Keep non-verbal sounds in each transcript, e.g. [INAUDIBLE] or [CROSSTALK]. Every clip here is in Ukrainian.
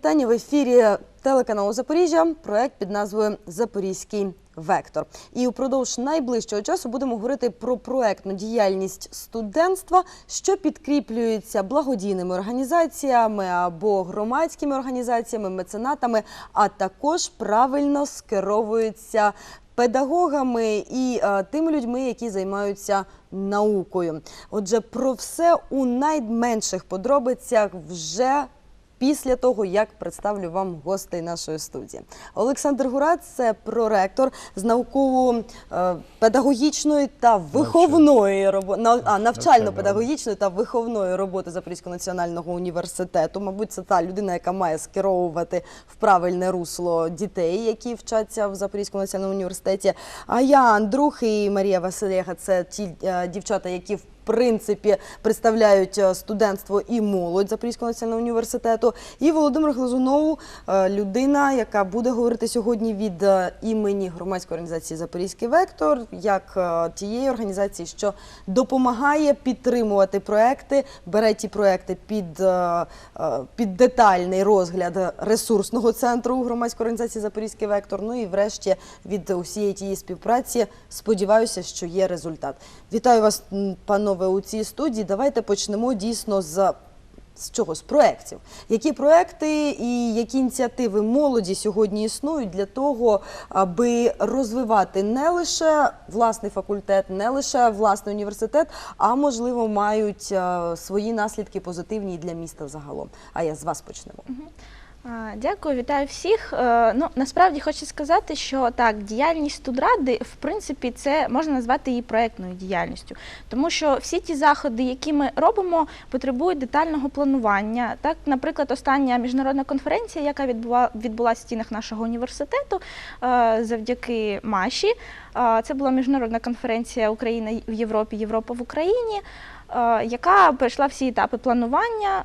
Вітання в ефірі телеканалу Запоріжжя. Проект під назвою Запорізький вектор. І упродовж найближчого часу будемо говорити про проектну діяльність студентства, що підкріплюється благодійними організаціями або громадськими організаціями, меценатами, а також правильно скеровується педагогами і е, тими людьми, які займаються наукою. Отже, про все у найменших подробицях вже після того, як представлю вам гостей нашої студії. Олександр Гурац – це проректор з науково-педагогічної та виховної роботи, а навчально-педагогічної та виховної роботи Запорізького національного університету. Мабуть, це та людина, яка має скеровувати в правильне русло дітей, які вчаться в Запорізькому національному університеті. А я Андрух і Марія Василєха – це ті е, дівчата, які в принципі представляють е, студентство і молодь Запорізького національного університету. І Володимир Глазунов, е, людина, яка буде говорити сьогодні від е, імені громадської організації Запорізький вектор, як тієї організації, що допомагає підтримувати проекти, бере ті проекти під, під детальний розгляд ресурсного центру громадської організації Запорізький вектор. Ну і врешті від усієї тієї співпраці сподіваюся, що є результат. Вітаю вас, м, панове, у цій студії. Давайте почнемо дійсно з. З чого? З проєктів. Які проекти і які ініціативи молоді сьогодні існують для того, аби розвивати не лише власний факультет, не лише власний університет, а можливо мають е, свої наслідки позитивні і для міста загалом. А я з вас почнемо. Дякую, вітаю всіх. Е, Ну насправді хочу сказати, що так, діяльність студради, в принципі, це можна назвати її проектною діяльністю, тому що всі ті заходи, які ми робимо, потребують детального планування. Так, наприклад, остання міжнародна конференція, яка відбула відбулася в стінах нашого університету, е, завдяки Маші. е, Це була міжнародна конференція Україна в Європі, Європа в Україні, яка пройшла всі етапи планування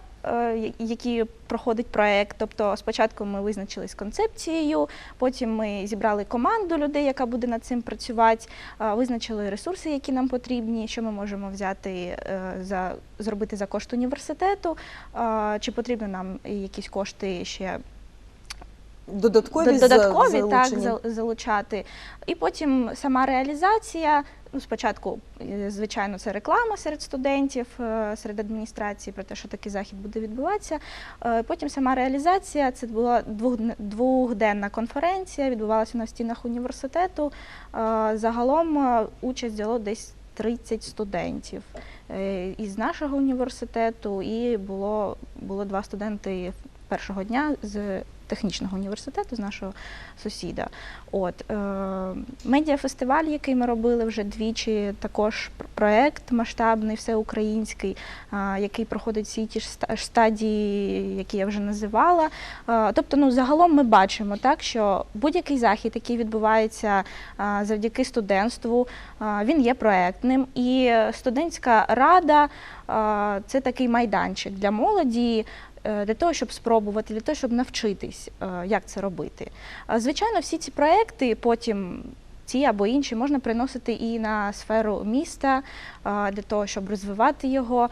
які проходить проект. Тобто, спочатку ми визначились з концепцією, потім ми зібрали команду людей, яка буде над цим працювати, е, визначили ресурси, які нам потрібні, що ми можемо взяти е, за зробити за кошт університету, е, чи потрібно нам якісь кошти ще Додаткові, додаткові так, залучені? зал- залучати. І потім сама реалізація. Ну, спочатку, е, звичайно, це реклама серед студентів, е, серед адміністрації про те, що такий захід буде відбуватися. Е, Потім сама реалізація це була двохденна конференція, відбувалася на стінах університету. Загалом участь взяло десь 30 студентів із нашого університету, і було, було два студенти першого дня з технічного університету, з нашого сусіда. От, е, медіафестиваль, який ми робили вже двічі, також пр- проект масштабний, всеукраїнський, е, який проходить всі ті ж стадії, які я вже називала. Е, тобто, ну, загалом ми бачимо, так, що будь-який захід, який відбувається е, завдяки студентству, е, він є проектним. І студентська рада е, це такий майданчик для молоді. Е, Для того, щоб спробувати, для того, щоб навчитись, е, як це робити. Звичайно, всі ці проекти потім. Ці або інші можна приносити і на сферу міста для того, щоб розвивати його.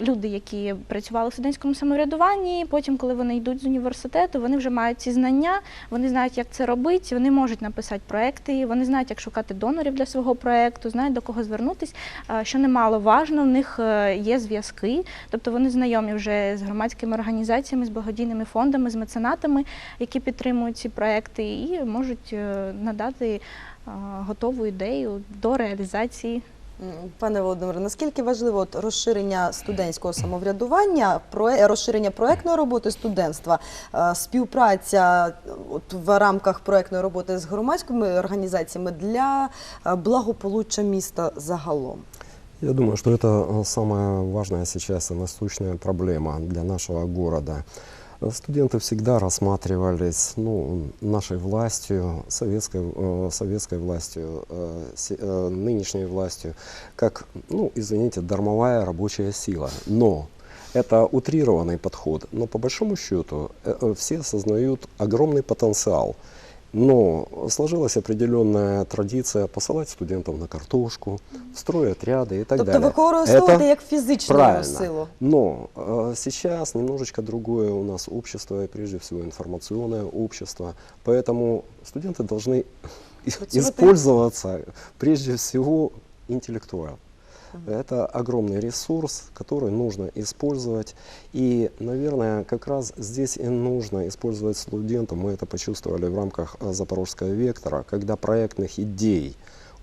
Люди, які працювали в студентському самоврядуванні, потім, коли вони йдуть з університету, вони вже мають ці знання, вони знають, як це робити, вони можуть написати проекти, вони знають, як шукати донорів для свого проекту, знають до кого звернутись. Що немало важно, в них е, є зв'язки, тобто вони знайомі вже з громадськими організаціями, з благодійними фондами, з меценатами, які підтримують ці проекти, і можуть е, надати готову ідею до реалізації. Пане Володимире, наскільки важливо от розширення студентського самоврядування, розширення проектної роботи студентства, е, співпраця от в рамках проектної роботи з громадськими організаціями для е, благополуччя міста загалом? Я думаю, это э, самая важная сейчас проблема для нашего города. Э, Студенты всегда рассматривались ну, нашей властью, советской, э, советской властью, э, се- э, нынешней властью, как, ну, извините, дармовая рабочая сила. Но это утрированный подход. Но по большому счету э, э, все осознают огромный потенциал Но сложилась определенная традиция посылать студентов на картошку, в стройотряды и так тобто далее. використовувати Это як фізичну правильно. силу. Но э, сейчас немножечко другое у нас общество, и прежде всего информационное общество. Поэтому студенты должны Працювати. [LAUGHS] использоваться прежде всего интеллектуально. Это огромный ресурс, который нужно использовать. И, наверное, как раз здесь и нужно использовать студентам. Мы это почувствовали в рамках э, Запорожского вектора, когда проектных идей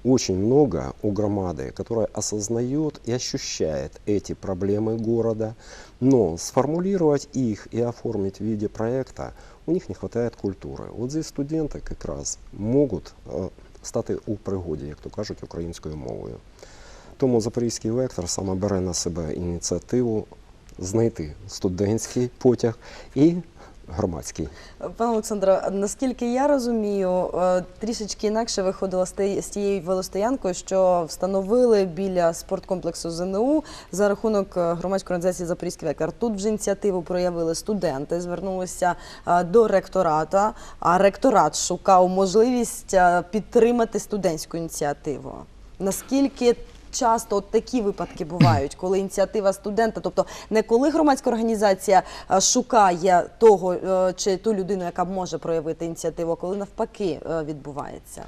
очень много у громады, которая осознает и ощущает эти проблемы города, но сформулировать их и оформить в виде проекта у них не хватает культури. От здесь студенти якраз можуть е, стати у пригоді, як то кажуть, українською мовою. Тому Запорізький вектор саме бере на себе ініціативу знайти студентський потяг і громадський. Пане Олександре, наскільки я розумію, е, трішечки інакше виходило з тією велостоянкою, що встановили біля спорткомплексу ЗНУ за рахунок е, громадської організації Запорізький вектор. Тут вже ініціативу проявили студенти, звернулися е, до ректората, а ректорат шукав можливість підтримати студентську ініціативу. Наскільки часто от такі випадки бувають, коли ініціатива студента, тобто не коли громадська організація е, шукає того е, чи ту людину, яка може проявити ініціативу, а коли навпаки е, відбувається.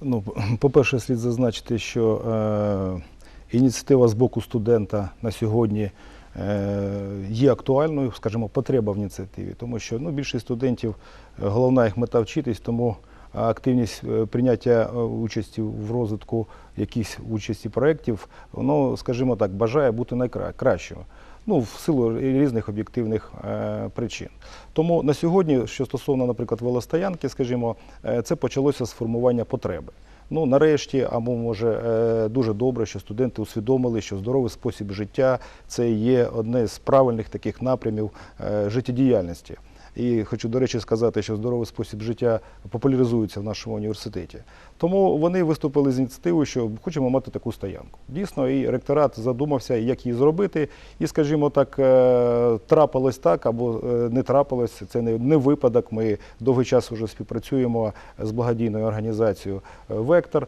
Ну, по-перше, слід зазначити, що е, ініціатива з боку студента на сьогодні е, є актуальною, скажімо, потреба в ініціативі, тому що ну, більшість студентів, головна їх мета вчитись, тому активність е, прийняття е, участі в розвитку якихось участі проєктів, воно, скажімо так, бажає бути найкращим. Ну, в силу різних об'єктивних е, причин. Тому на сьогодні, що стосовно, наприклад, велостоянки, скажімо, це почалося з формування потреби. Ну, нарешті, або може дуже добре, що студенти усвідомили, що здоровий спосіб життя це є одне з правильних таких напрямів життєдіяльності. І хочу, до речі, сказати, що здоровий спосіб життя популяризується в нашому університеті. Тому вони виступили з ініціативою, що хочемо мати таку стоянку. Дійсно, і ректорат задумався, як її зробити. І, скажімо так, е, трапилось так або е, не трапилось. Це не, випадок. Ми довгий час вже співпрацюємо з благодійною організацією е, Вектор.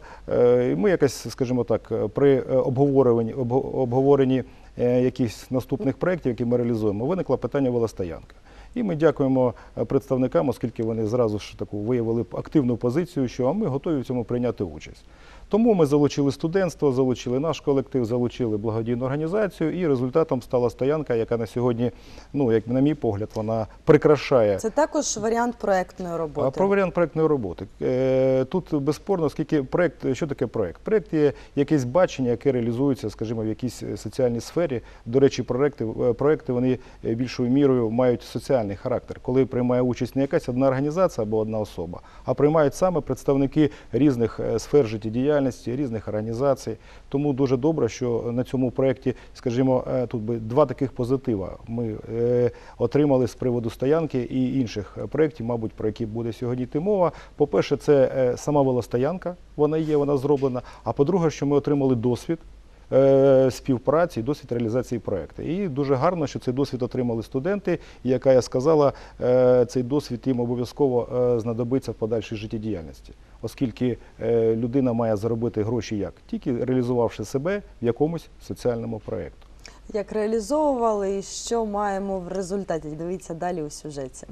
Ми якось, скажімо так, при обговоренні, обго- обговоренні якихось наступних проєктів, які ми реалізуємо, виникло питання велостоянки. І ми дякуємо е, представникам, оскільки вони зразу ж таку виявили активну позицію, що а ми готові в цьому прийняти участь. Тому ми залучили студентство, залучили наш колектив, залучили благодійну організацію, і результатом стала стоянка, яка на сьогодні, ну як на мій погляд, вона прикрашає Це також варіант проектної а роботи. про варіант проектної роботи. Е, Тут безспорно, оскільки проект, що таке проект? Проект є якесь бачення, яке реалізується, скажімо, в якійсь е, соціальній сфері. До речі, проекти, проекти вони більшою мірою мають соціальний характер, коли приймає участь не якась одна організація або одна особа, а приймають саме представники різних е, сфер життєдіяльності, різних організацій. Тому дуже добре, що на цьому проєкті, скажімо, е, тут би два таких позитива ми е, отримали з приводу стоянки і інших проєктів, мабуть, про які буде сьогодні йти мова. По-перше, це сама велостоянка, вона є, вона зроблена. А по-друге, що ми отримали досвід. Е, Співпраці, досвід реалізації проєкту. І дуже гарно, що цей досвід отримали студенти. І, яка я сказала, е, цей досвід їм обов'язково е, знадобиться в подальшій життєдіяльності, оскільки людина має заробити гроші як тільки реалізувавши себе в якомусь соціальному проєкту. Як реалізовували і що маємо в результаті? Дивіться далі у сюжеті.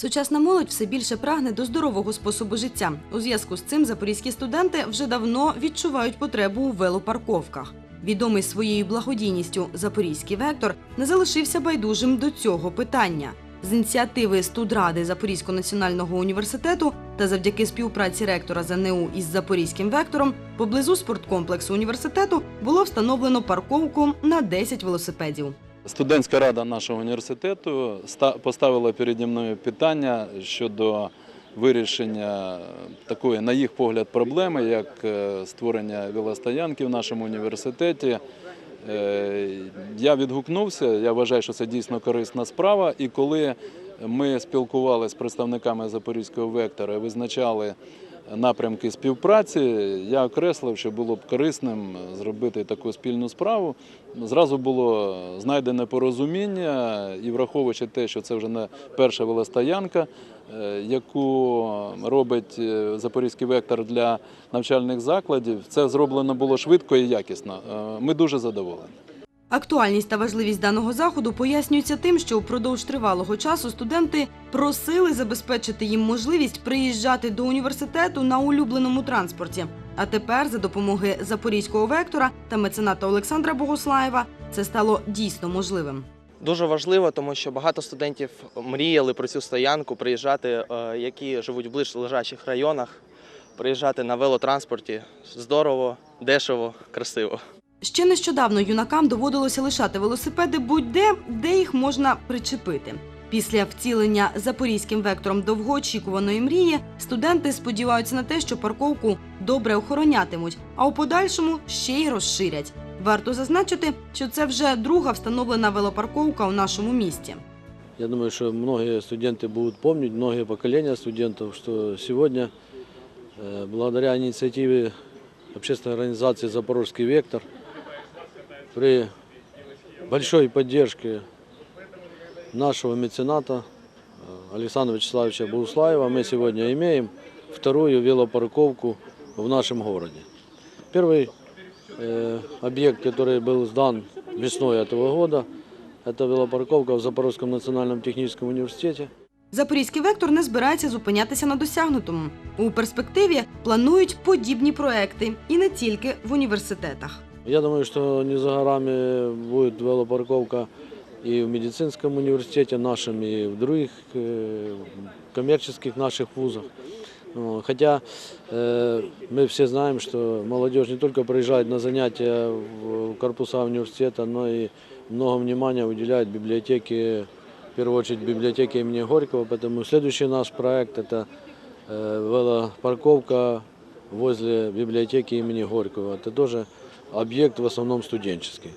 Сучасна молодь все більше прагне до здорового способу життя. У зв'язку з цим запорізькі студенти вже давно відчувають потребу у велопарковках. Відомий своєю благодійністю Запорізький вектор не залишився байдужим до цього питання. З ініціативи студради Запорізького національного університету та завдяки співпраці ректора ЗНУ із Запорізьким вектором поблизу спорткомплексу університету було встановлено парковку на 10 велосипедів. Студентська рада нашого університету поставила переді мною питання щодо вирішення такої, на їх погляд, проблеми, як е, створення велостоянки в нашому університеті. Е, Я відгукнувся, я вважаю, що це дійсно корисна справа. І коли ми спілкувалися з представниками Запорізького вектора і визначали напрямки співпраці, я окреслив, що було б корисним зробити таку спільну справу. Зразу було знайдене порозуміння, і враховуючи те, що це вже не перша велостоянка, е, яку робить е, Запорізький вектор для навчальних закладів, це зроблено було швидко і якісно. Е, Ми дуже задоволені. Актуальність та важливість даного заходу пояснюється тим, що впродовж тривалого часу студенти просили забезпечити їм можливість приїжджати до університету на улюбленому транспорті. А тепер, за допомоги запорізького вектора та мецената Олександра Богослаєва, це стало дійсно можливим. Дуже важливо, тому що багато студентів мріяли про цю стоянку, приїжджати, е, які живуть в ближ лежачих районах, приїжджати на велотранспорті. Здорово, дешево, красиво. Ще нещодавно юнакам доводилося лишати велосипеди будь-де, де їх можна причепити. Після вцілення запорізьким вектором довгоочікуваної мрії студенти сподіваються на те, що парковку добре охоронятимуть, а у подальшому ще й розширять. Варто зазначити, що це вже друга встановлена велопарковка у нашому місті. Я думаю, что многие студенты будут помнить, многие поколения студентов, что сегодня, э, благодаря инициативе общественной организации «Запорожский вектор», при большой поддержке нашего мецената э, Александра Вячеславовича Богуслаева мы сегодня имеем вторую велопарковку в нашем городе. Первый э, объект, который был сдан весной этого года, это велопарковка в Запорожском национальном техническом университете. Запорізький вектор не збирається зупинятися на досягнутому. У перспективі планують подібні проекти і не тільки в університетах. Я думаю, что не за горами будет велопарковка и в медицинском университете нашем, и в других э, коммерческих наших вузах. Ну, Хотя э, мы все знаем, что молодежь не только приезжает на занятия в корпуса университета, но и много внимания уделяет библиотеке, в первую очередь библиотеке имени Горького. Поэтому следующий наш проект – это э, велопарковка возле библиотеки имени Горького. Это тоже объект в основном студенческий.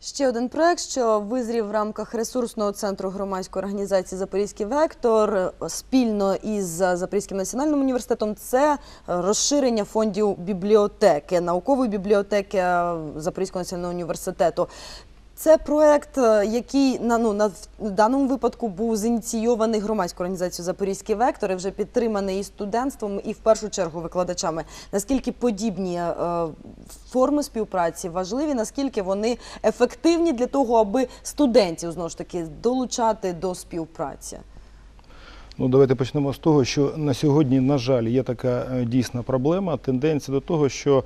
Ще один проект, що визрів в рамках ресурсного центру громадської організації Запорізький вектор спільно із Запорізьким національним університетом, це розширення фондів бібліотеки, наукової бібліотеки Запорізького національного університету. Це проект, е, який на ну на в даному випадку був зініційований громадською організацією Запорізький вектор і вже підтриманий і студентством, і в першу чергу викладачами. Наскільки подібні е, форми співпраці важливі, наскільки вони ефективні для того, аби студентів знову ж таки долучати до співпраці? Ну, давайте почнемо з того, що на сьогодні, на жаль, є така е, дійсна проблема, тенденція до того, що,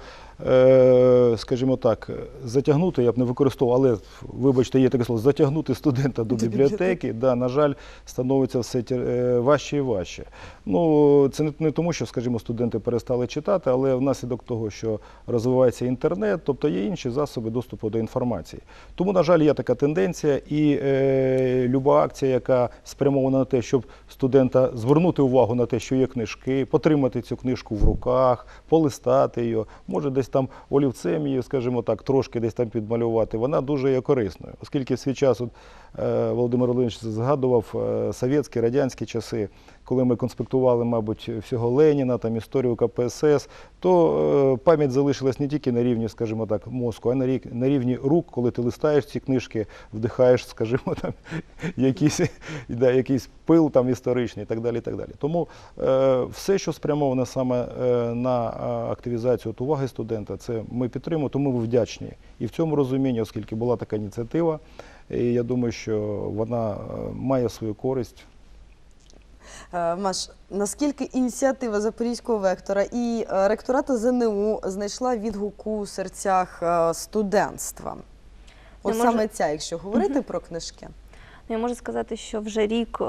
скажімо так, затягнути, я б не використовував, але, вибачте, є таке слово, затягнути студента до бібліотеки, да, на жаль, становиться все е, важче і важче. Ну, це не, не тому, що, скажімо, студенти перестали читати, але внаслідок того, що розвивається інтернет, тобто є інші засоби доступу до інформації. Тому, на жаль, є така тенденція, і е, люба акція, яка спрямована на те, щоб студента звернути увагу на те, що є книжки, потримати цю книжку в руках, полистати її, може десь там олівцем її, скажімо так, трошки десь там підмалювати, вона дуже є корисною, оскільки в свій час от, е, Володимир Володимирович згадував е, совєтські, радянські часи, коли ми конспектували, мабуть, всього Леніна, там історію КПСС, то е, пам'ять залишилась не тільки на рівні, скажімо так, мозку, а на, рівні рук, коли ти листаєш ці книжки, вдихаєш, скажімо, [LAUGHS] там якийсь, да, якийсь пил там історичний і так далі. І так далі. Тому е, все, що спрямоване саме е, на е, активізацію от уваги студента, це ми підтримуємо, тому ми вдячні. І в цьому розумінні, оскільки була така ініціатива, і я думаю, що вона має свою користь. Е, Маш, наскільки ініціатива Запорізького вектора і ректората ЗНУ знайшла відгук у серцях е, студентства? От Ну, може- саме ця, якщо говорити про книжки. Ну, Я можу сказати, що вже рік е,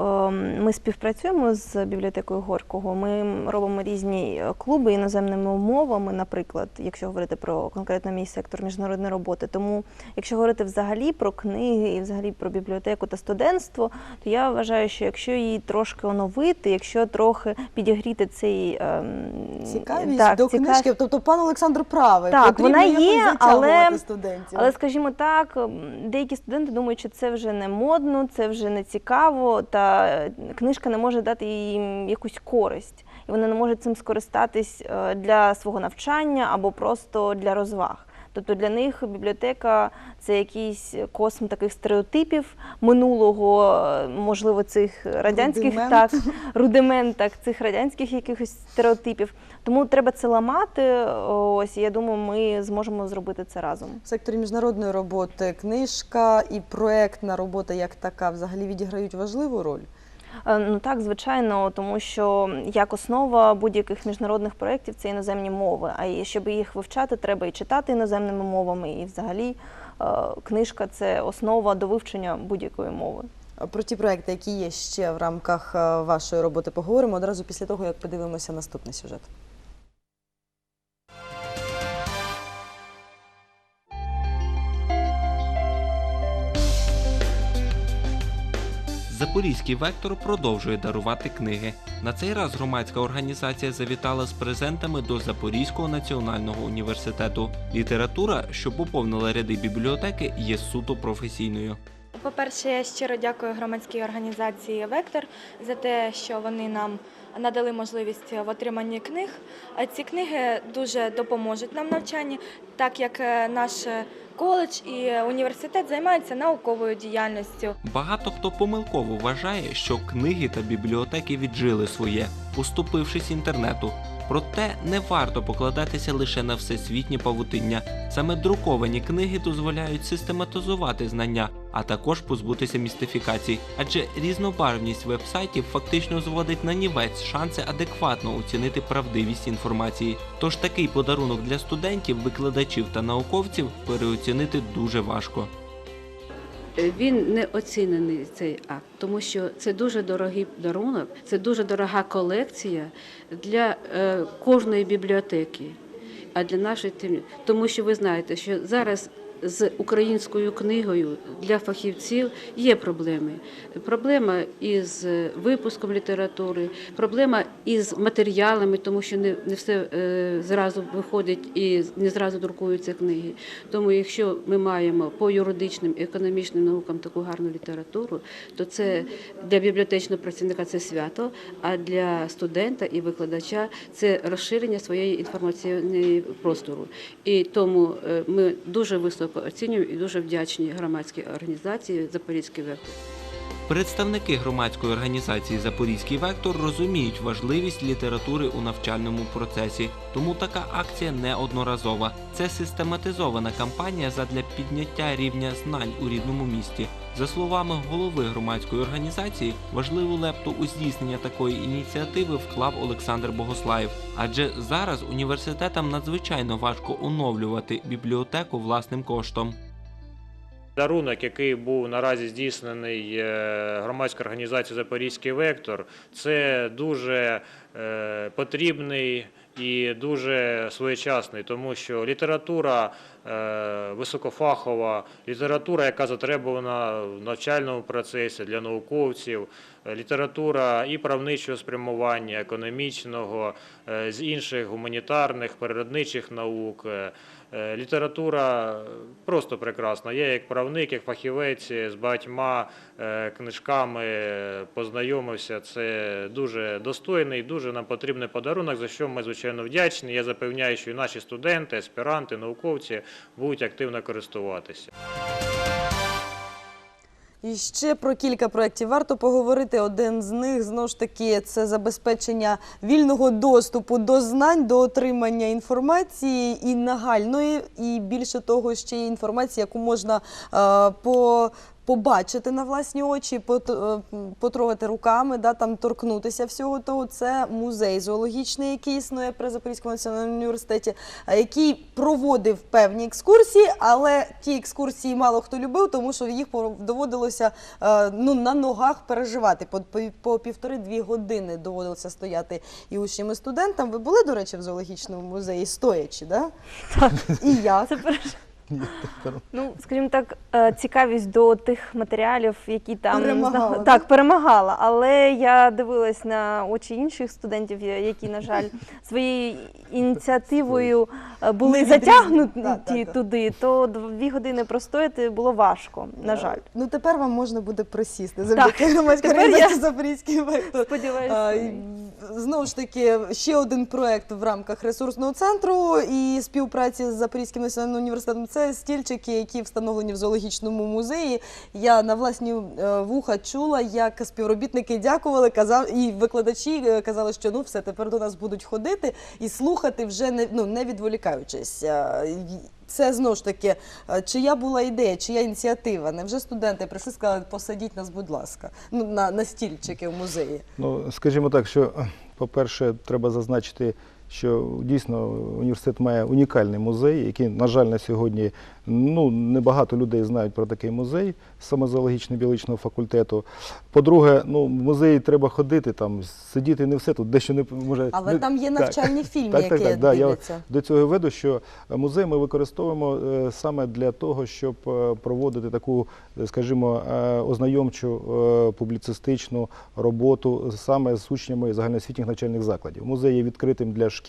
ми співпрацюємо з бібліотекою Горького. Кого. Ми робимо різні е, клуби іноземними мовами, наприклад, якщо говорити про конкретно мій сектор міжнародної роботи. Тому, якщо говорити взагалі про книги і взагалі про бібліотеку та студентство, то я вважаю, що якщо її трошки оновити, якщо трохи підігріти цей ем, Цікавість так, до цікав- книжки. Тобто пан Олександр правий. Так, вона є, але- студентів. Але скажімо так, деякі студенти думають, що це вже не модно, це вже не цікаво, та е, книжка не може дати їм якусь користь, і вони не можуть цим скористатись е, для свого навчання або просто для розваг. Тобто для них бібліотека це якийсь косм таких стереотипів минулого, е, можливо, цих радянських Рудимент. так, рудимент так, цих радянських якихось стереотипів. Тому треба це ламати. Ось і я думаю, ми зможемо зробити це разом. В секторі міжнародної роботи книжка і проектна робота як така взагалі відіграють важливу роль. Е, Ну так, звичайно, тому що як основа будь-яких міжнародних проєктів це іноземні мови. А щоб їх вивчати, треба і читати іноземними мовами, і взагалі е, книжка це основа до вивчення будь-якої мови. Про ті проекти, які є ще в рамках е, вашої роботи, поговоримо одразу після того, як подивимося наступний сюжет. Запорізький вектор продовжує дарувати книги. На цей раз громадська організація завітала з презентами до Запорізького національного університету. Література, що поповнила ряди бібліотеки, є суто професійною. По-перше, я щиро дякую громадській організації Вектор за те, що вони нам надали можливість в отриманні книг. Ці книги дуже допоможуть нам навчанні, так як е, наш коледж і університет займаються науковою діяльністю. Багато хто помилково вважає, що книги та бібліотеки віджили своє, поступившись інтернету. Проте не варто покладатися лише на всесвітнє павутиння. Саме друковані книги дозволяють систематизувати знання, а також позбутися містифікацій, адже різнобарвність вебсайтів фактично зводить на нівець шанси адекватно оцінити правдивість інформації. Тож такий подарунок для студентів, викладачів та науковців переоцінити дуже важко. Він не оцінений цей акт, тому що це дуже дорогий дарунок, це дуже дорога колекція для е, кожної бібліотеки, а для нашої тим- тому що ви знаєте, що зараз з українською книгою для фахівців є проблеми. Проблема із випуском літератури, проблема із матеріалами, тому що не, не все е, зразу виходить і не зразу друкуються книги. Тому, якщо ми маємо по юридичним і економічним наукам таку гарну літературу, то це для бібліотечного працівника це свято, а для студента і викладача це розширення своєї інформаційної простору. І тому е, ми дуже високо оцінюємо і дуже вдячні громадській організації Запорізький вектор. Представники громадської організації Запорізький вектор розуміють важливість літератури у навчальному процесі, тому така акція не одноразова. Це систематизована кампанія задля підняття рівня знань у рідному місті. За словами голови громадської організації, важливу лепту у здійснення такої ініціативи вклав Олександр Богослаєв. Адже зараз університетам надзвичайно важко оновлювати бібліотеку власним коштом. Дарунок, який був наразі здійснений е, громадською організацією Запорізький вектор, це дуже е, потрібний і дуже своєчасний, тому що література е, високофахова, література, яка затребувана в навчальному процесі для науковців, література і правничого спрямування, економічного, з інших гуманітарних, природничих наук. Е, Е, Література просто прекрасна. Я як правник, як фахівець з багатьма е, книжками познайомився. Це дуже достойний, дуже нам потрібний подарунок, за що ми звичайно вдячні. Я запевняю, що і наші студенти, аспіранти, науковці будуть активно користуватися. І ще про кілька проєктів варто поговорити. Один з них знову ж таки це забезпечення вільного доступу до знань, до отримання інформації і нагальної, і більше того, ще є інформації, яку можна е, по побачити на власні очі, е, потрогати руками, да, там торкнутися всього того. Це музей зоологічний, який існує при Запорізькому національному університеті, який проводив певні екскурсії, але ті екскурсії мало хто любив, тому що їх доводилося е, ну, на ногах переживати. По, по, по півтори-дві години доводилося стояти і учням, і студентам. Ви були, до речі, в зоологічному музеї стоячи, да? Так. І як? Це перше. Ну, скажімо так, е, цікавість до тих матеріалів, які там Перемагала, так, перемагала. Але я дивилась на очі інших студентів, я- які, на жаль, [LAUGHS] своєю ініціативою е, були Не відрізні. затягнуті Да, да, да. туди, то дві години простояти було важко, на жаль. Ну тепер вам можна буде присісти завдяки [LAUGHS] громадській Тепер організації Запорізький вектор. Сподіваюся. І, Знову ж таки, ще один проект в рамках ресурсного центру і співпраці з Запорізьким національним університетом. Це стільчики, які встановлені в зоологічному музеї. Я на власні е, вуха чула, як співробітники дякували, казав, і викладачі е, казали, що ну все тепер до нас будуть ходити і слухати вже не ну не відволікаючись. Е, Це знову ж таки, чия була ідея, чия ініціатива? Невже студенти прийшли сказали, посадіть нас, будь ласка, ну на, на стільчики в музеї? Ну, скажімо так, що, е, по-перше, треба зазначити, що дійсно університет має унікальний музей, який, на жаль, на сьогодні ну, небагато людей знають про такий музей, саме зоологічно біологічного факультету. По-друге, ну, в музеї треба ходити, там, сидіти не все тут, дещо не може. Але не- там є так. навчальні [LAUGHS] фільми, Так, так, які так, да, я до цього веду, що музей ми використовуємо е, саме для того, щоб е, проводити таку, скажімо, е, ознайомчу публіцистичну роботу саме з учнями загальноосвітніх навчальних закладів. Музей є відкритим для шкіл,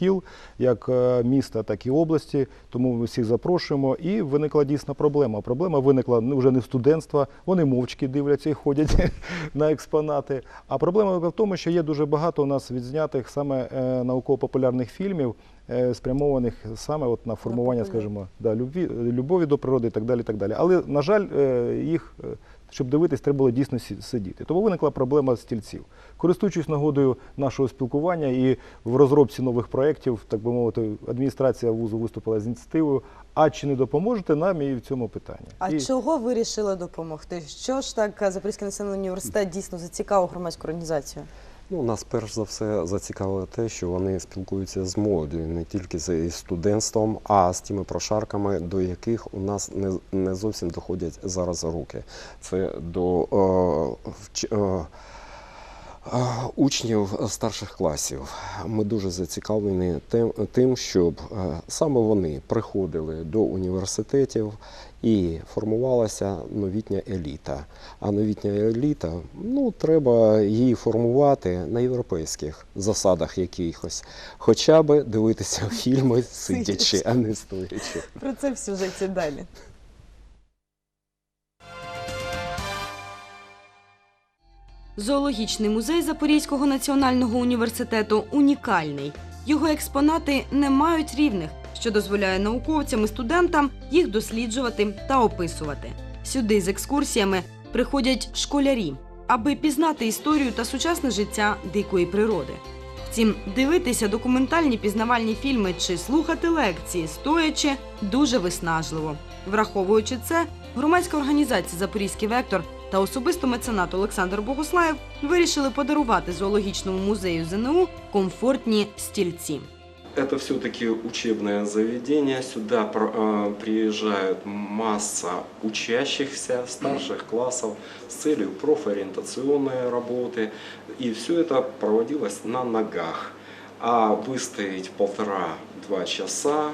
як е, міста, так і області, тому ми всіх запрошуємо. І виникла дійсна проблема. Проблема виникла не- вже не в студентства, вони мовчки дивляться і ходять [LAUGHS] на експонати. А проблема в тому, що є дуже багато у нас відзнятих саме е, науково-популярних фільмів, е, спрямованих саме от на формування, скажімо, да, любві, любові до природи і так далі. Так далі. Але, на жаль, їх, щоб дивитись, треба було дійсно сидіти. Тому виникла проблема стільців. Користуючись нагодою нашого спілкування і в розробці нових проєктів, так би мовити, адміністрація вузу виступила з ініціативою. А чи не допоможете нам і в цьому питанні? А і... чого вирішили допомогти? Що ж так е, Запорізький національний університет дійсно зацікавив громадську організацію? Ну, нас перш за все зацікавило те, що вони спілкуються з молоддю, не тільки з студентством, а з тими прошарками, до яких у нас не, не зовсім доходять зараз руки. Це до е, вч- е, е, учнів старших класів. Ми дуже зацікавлені тим, тим, щоб е, саме вони приходили до університетів і формувалася новітня еліта. А новітня еліта, ну, треба її формувати на європейських засадах якихось. Хоча би дивитися [LAUGHS] фільми сидячи, а не стоячи. Про це в сюжеті далі. Зоологічний музей Запорізького національного університету унікальний. Його експонати не мають рівних, що дозволяє науковцям і студентам їх досліджувати та описувати. Сюди з екскурсіями приходять школярі, аби пізнати історію та сучасне життя дикої природи. Втім, дивитися документальні пізнавальні фільми чи слухати лекції стоячи дуже виснажливо. Враховуючи це, громадська організація Запорізький вектор та особисто меценат Олександр Богослаєв вирішили подарувати зоологічному музею ЗНУ комфортні стільці Это все-таки учебное заведение. Сюда про- э, приезжают масса учащихся старших классов с целью профориентационной работы. И все это проводилось на ногах. А выстоять полтора-два часа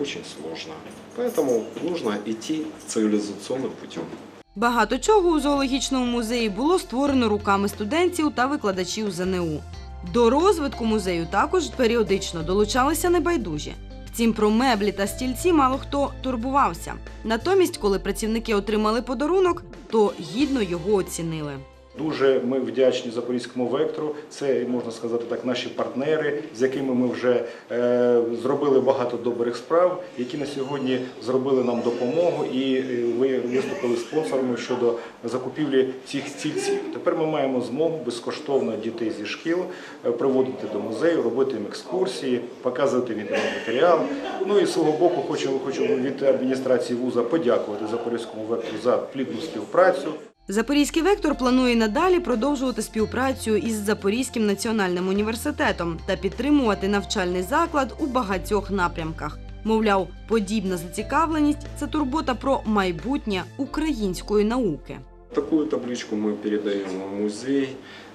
очень сложно. Поэтому нужно идти цивилизационным путем. Багато чого у зоологічному музеї було створено руками студентів та викладачів ЗНУ. До розвитку музею також періодично долучалися небайдужі. Втім, про меблі та стільці мало хто турбувався. Натомість, коли працівники отримали подарунок, то гідно його оцінили. Дуже ми вдячні Запорізькому вектору. Це можна сказати так, наші партнери, з якими ми вже е, зробили багато добрих справ, які на сьогодні зробили нам допомогу і е, ви виступили спонсорами щодо закупівлі цих стільців. Тепер ми маємо змогу безкоштовно дітей зі шкіл е, приводити до музею, робити їм екскурсії, показувати відеоматеріал. Ну і з свого боку хочу, хочу від адміністрації вуза подякувати Запорізькому вектору за плідну співпрацю. Запорізький вектор планує надалі продовжувати співпрацю із Запорізьким національним університетом та підтримувати навчальний заклад у багатьох напрямках. Мовляв, подібна зацікавленість це турбота про майбутнє української науки. Такую табличку мы передаем в музей.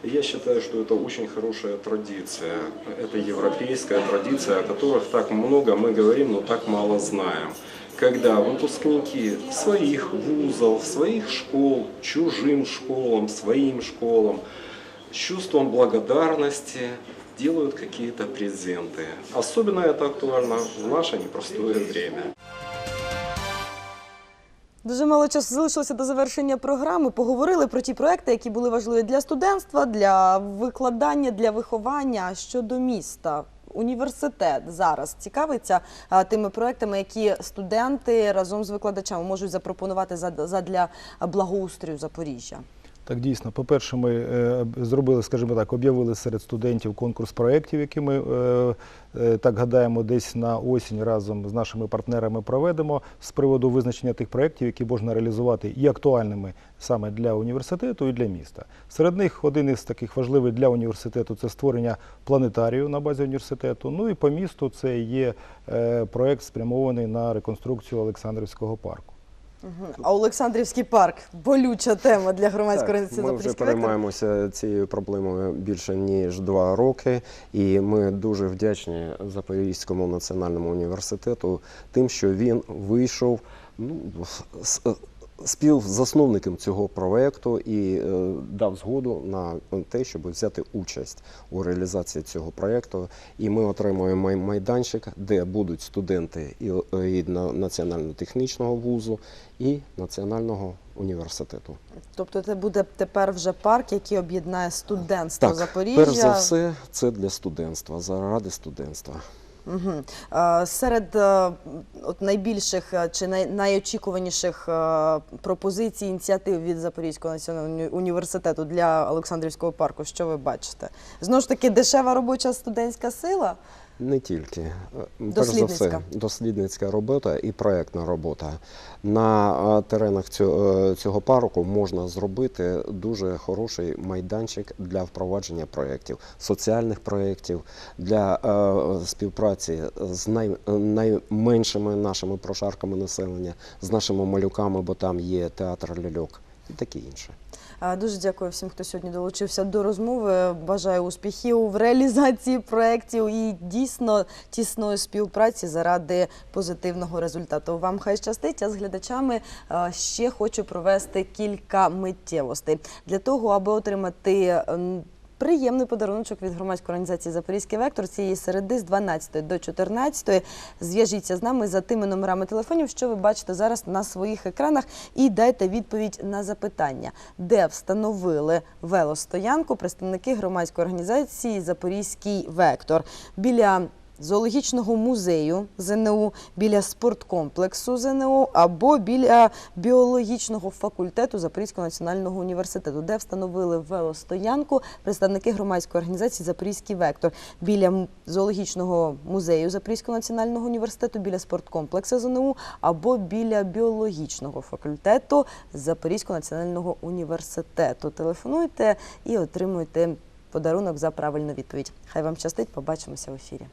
Я считаю, что это очень хорошая традиция. Это европейская традиция, о которых так много мы говорим, но так мало знаем. Когда выпускники своих вузов, своих школ, чужим школам, своим школам, с чувством благодарности делают какие-то презенты. Особенно это актуально в наше непростое время. Дуже мало часу залишилося до завершення програми. Поговорили про ті проекти, які були важливі для студентства, для викладання, для виховання А щодо міста. Університет зараз цікавиться тими проектами, які студенти разом з викладачами можуть запропонувати зад- задля благоустрою Запоріжжя. Так, дійсно. По-перше, ми е, зробили, скажімо так, об'явили серед студентів конкурс проєктів, які ми е, е, так гадаємо, десь на осінь разом з нашими партнерами проведемо з приводу визначення тих проєктів, які можна реалізувати і актуальними саме для університету і для міста. Серед них один із таких важливих для університету це створення планетарію на базі університету. Ну і по місту це є е, проєкт спрямований на реконструкцію Олександрівського парку. А Олександрівський парк болюча тема для громадської організації ми вже переймаємося цією проблемою більше ніж два роки, і ми дуже вдячні Запорізькому національному університету тим, що він вийшов ну, з- співзасновником цього проекту і е, дав згоду на те, щоб взяти участь у реалізації цього проекту. І ми отримуємо майданчик, де будуть студенти і, і національно-технічного вузу, і національного університету. Тобто це буде тепер вже парк, який об'єднає студентство Так, Запоріжжя. перш за все, це для студентства, заради студентства. Угу. Серед е, от найбільших е, чи най, найочікуваніших е, пропозицій, ініціатив від Запорізького національного університету для Олександрівського парку, що ви бачите? Знову ж таки, дешева робоча студентська сила. Не тільки. Е, Перш за Дослідницька. все, дослідницька робота і проєктна робота. На е, теренах цього, е, цього парку можна зробити дуже хороший майданчик для впровадження проєктів, соціальних проєктів, для е, співпраці з най, найменшими нашими прошарками населення, з нашими малюками, бо там є театр ляльок і таке інше. Дуже дякую всім, хто сьогодні долучився до розмови. Бажаю успіхів в реалізації проєктів і дійсно тісної співпраці заради позитивного результату. Вам хай щастить, а з глядачами ще хочу провести кілька миттєвостей для того, аби отримати. Приємний подарунок від громадської організації Запорізький вектор цієї середи з 12 до 14. Зв'яжіться з нами за тими номерами телефонів, що ви бачите зараз на своїх екранах, і дайте відповідь на запитання, де встановили велостоянку представники громадської організації Запорізький вектор біля. Зоологічного музею ЗНУ, біля спорткомплексу ЗНУ або біля біологічного факультету Запорізького національного університету, де встановили велостоянку представники громадської організації Запорізький вектор біля зоологічного музею Запорізького національного університету, біля спорткомплексу ЗНУ або біля біологічного факультету Запорізького національного університету. Телефонуйте і отримуйте подарунок за правильну відповідь. Хай вам щастить, побачимося в ефірі.